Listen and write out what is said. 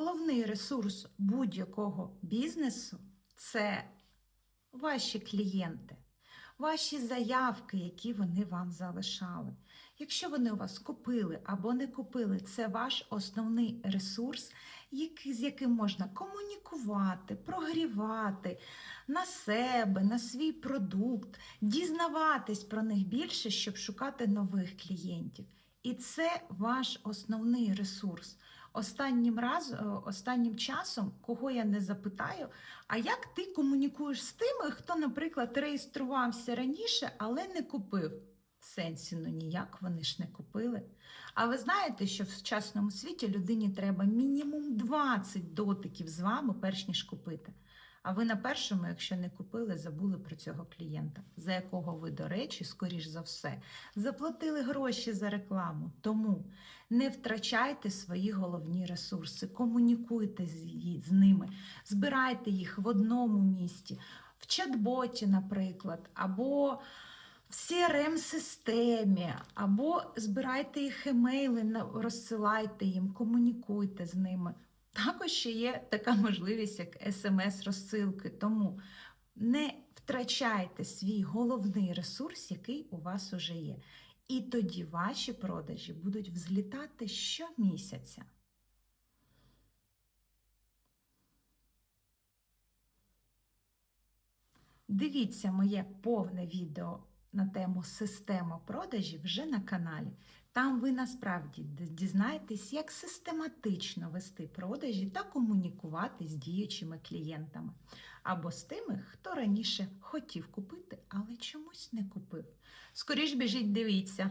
головний ресурс будь-якого бізнесу це ваші клієнти, ваші заявки, які вони вам залишали. Якщо вони у вас купили або не купили, це ваш основний ресурс, з яким можна комунікувати, прогрівати на себе, на свій продукт, дізнаватись про них більше, щоб шукати нових клієнтів. І це ваш основний ресурс. Останнім раз, е, останнім часом, кого я не запитаю, а як ти комунікуєш з тими, хто, наприклад, реєструвався раніше, але не купив? В сенсі, ну ніяк вони ж не купили. А ви знаєте, що в сучасному світі людині треба мінімум 20 дотиків з вами, перш ніж купити. А ви на першому, якщо не купили, забули про цього клієнта, за якого ви, до речі, скоріш за все, заплатили гроші за рекламу. Тому не втрачайте свої головні ресурси, комунікуйте з, ними, збирайте їх в одному місці, в чат-боті, наприклад, або в CRM-системі, або збирайте їх емейли, розсилайте їм, комунікуйте з ними. Також ще є така можливість, як смс-розсилки. Тому не втрачайте свій головний ресурс, який у вас уже є. І тоді ваші продажі будуть взлітати щомісяця. Дивіться моє повне відео на тему система продажів вже на каналі. Там ви насправді дізнаєтесь, як систематично вести продажі та комунікувати з діючими клієнтами або з тими, хто раніше хотів купити, але чомусь не купив. Скоріш біжіть, дивіться.